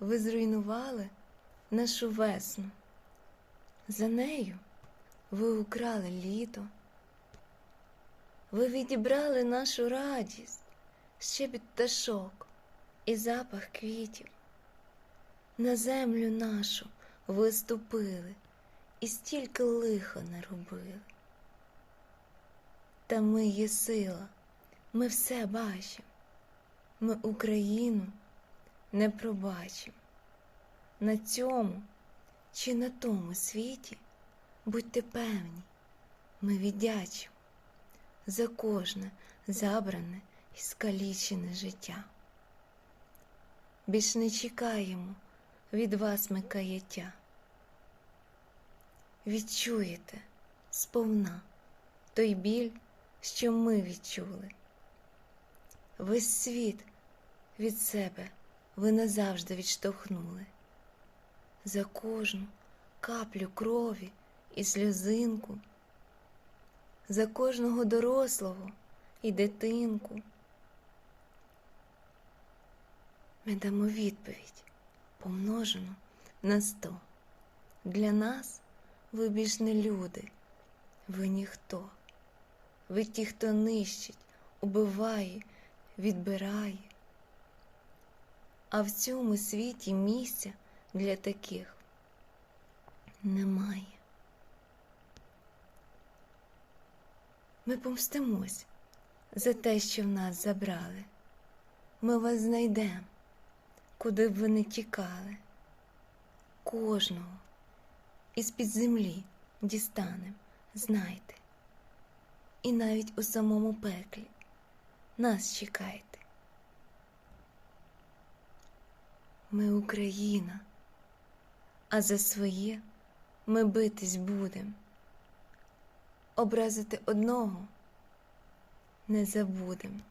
ви зруйнували нашу весну. За нею ви украли літо. Ви відібрали нашу радість, щебіт пташок і запах квітів. На землю нашу ви ступили і стільки лиха наробили. Та ми є сила, ми все бачимо, ми Україну не пробачимо. На цьому чи на тому світі, будьте певні, ми віддячимо за кожне забране і скалічене життя. Більш не чекаємо від вас ми каяття. Відчуєте сповна той біль, що ми відчули. Весь світ від себе ви назавжди відштовхнули. За кожну каплю крові і сльозинку, за кожного дорослого і дитинку. Ми дамо відповідь, помножену на сто. Для нас ви більш не люди, ви ніхто. Ви ті, хто нищить, убиває, відбирає. А в цьому світі місця для таких немає. Ми помстимось за те, що в нас забрали. Ми вас знайдемо, куди б ви не тікали. Кожного із-під землі дістанем, знайте. І навіть у самому пеклі нас чекайте. Ми Україна, а за своє ми битись будем. Образити одного не забудем.